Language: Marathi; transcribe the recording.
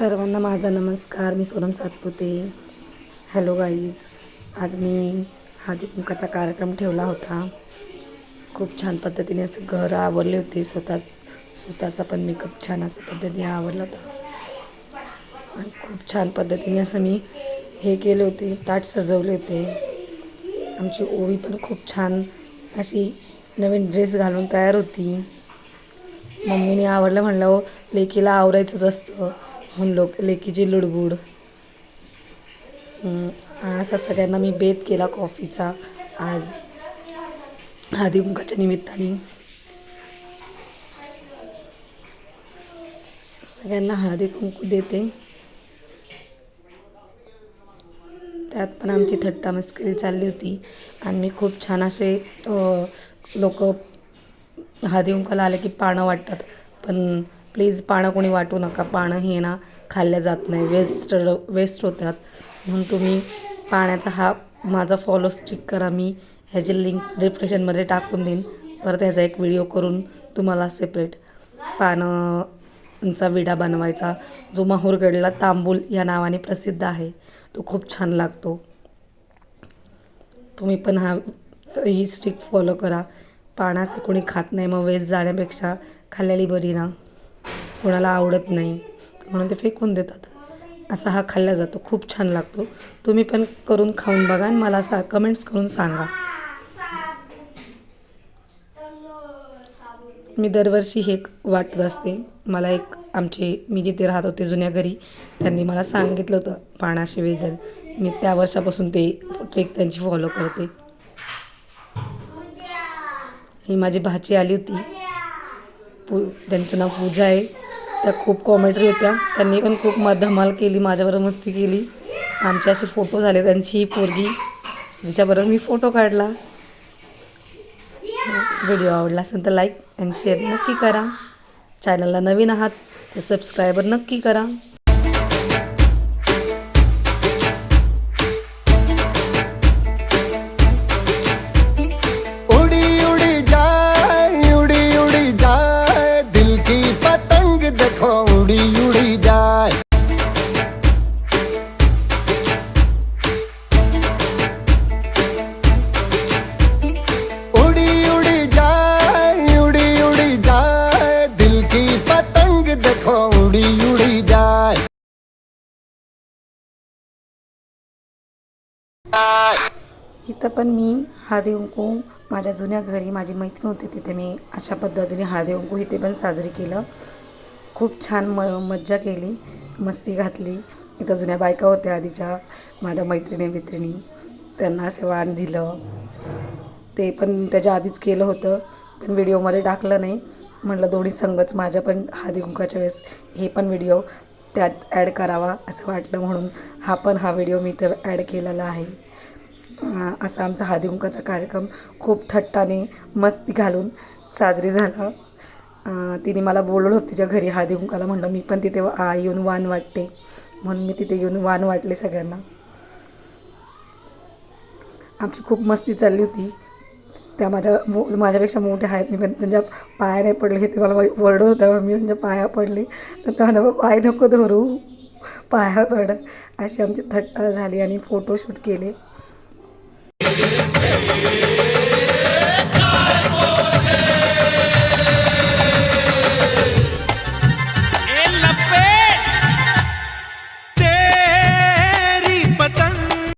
सर्वांना माझा नमस्कार. मी सोनम सातपुते. हॅलो गाईज आज मी हळदी कुंकाचा कार्यक्रम ठेवला होता. खूप छान पद्धतीने असं घर आवरले होते. स्वतःच स्वतःचा पण मेकअप छान असं पद्धतीने आवरला होता. आणि खूप छान पद्धतीने असं मी हे केले होते. ताट सजवले होते. आमची ओवी पण खूप छान अशी नवीन ड्रेस घालून तयार होती. मम्मीने आवडलं म्हणलं हो लेकीला आवरायचंच असतं. हम लोक लेकीची लुडबुड. असा सगळ्यांना मी बेत केला कॉफीचा. आज हळदी निमित्ताने सगळ्यांना हळदी कुंकू देते. त्यात पण आमची थट्टा मस्करी चालली होती. आणि मी खूप छान असे लोक हळदी कुंकाला आले की पानं वाटतात. पण प्लीज पानं कोणी वाटू नका पानं हे ना खाल्ल्या जात नाही वेस्ट वेस्ट होतात. म्हणून तुम्ही पाण्याचा हा माझा फॉलो स्टिक करा मी ह्याची लिंक डिप्रेशनमध्ये टाकून देईन. परत ह्याचा एक व्हिडिओ करून तुम्हाला सेपरेट पानांचा विडा बनवायचा जो माहूरगडला तांबूल या नावाने प्रसिद्ध आहे. तो खूप छान लागतो. तुम्ही पण हा ही स्टिक फॉलो करा. पाण्याचं कोणी खात नाही मग वेस्ट जाण्यापेक्षा खाल्लेली बरी ना. कोणाला आवडत नाही म्हणून ते फेकून देतात. असा हा खाल्ला जातो खूप छान लागतो. तुम्ही पण करून खाऊन बघा आणि मला सा कमेंट्स करून सांगा. मी दरवर्षी हे वाटत असते. मला एक आमचे मी जिथे राहत होते जुन्या घरी त्यांनी मला सांगितलं होतं पाण्याशी वेजल मी त्या वर्षापासून ते ट्रेक त्यांची फॉलो करते. ही माझी भाची आली होती. पू त्यांचं नाव पूजा आहे. त्या खूप कॉमेडी होत्या. त्यांनी पण खूप म धमाल केली माझ्याबरोबर मस्ती केली. आमचे असे फोटो झाले त्यांची ही पोरगी जिच्याबरोबर मी फोटो काढला. व्हिडिओ आवडला असेल तर लाईक अँड शेअर नक्की करा. चॅनलला नवीन आहात तर सबस्क्रायबर नक्की करा. इथं पण मी हळदी कुंकू माझ्या जुन्या घरी माझी मैत्रीण होती तिथे मी अशा पद्धतीने हळदी कुंकू इथे पण साजरी केलं. खूप छान म मज्जा केली मस्ती घातली. इथं जुन्या बायका होत्या आधीच्या माझ्या मैत्रिणी मित्रिणी त्यांना असे वाण दिलं. ते पण त्याच्या आधीच केलं होतं पण व्हिडिओमध्ये टाकलं नाही. म्हटलं दोन्ही संघच माझ्या पण हळदी कुंकाच्या वेळेस हे पण व्हिडिओ त्यात ॲड करावा असं वाटलं म्हणून हा पण हा व्हिडिओ मी तर ॲड केलेला आहे. असा आमचा हळदीकुंकाचा कार्यक्रम खूप थट्टाने मस्ती घालून साजरी झाला. तिने मला बोलवलं होतं तिच्या घरी हळदीकुंकाला म्हणलं मी पण तिथे येऊन वाण वाटते. म्हणून मी तिथे येऊन वाण वाटले सगळ्यांना. आमची खूप मस्ती चालली होती. त्या माझ्या मो माझ्यापेक्षा मोठ्या आहेत. मी पण त्यांच्या पाया नाही पडले. हे ते मला वरडत होतं. म्हणून मी त्यांच्या पाया पडले. तर त्या पाय नको धरू. पाया पड. अशी आमची थट्टा झाली आणि फोटोशूट केले. வேண்டும்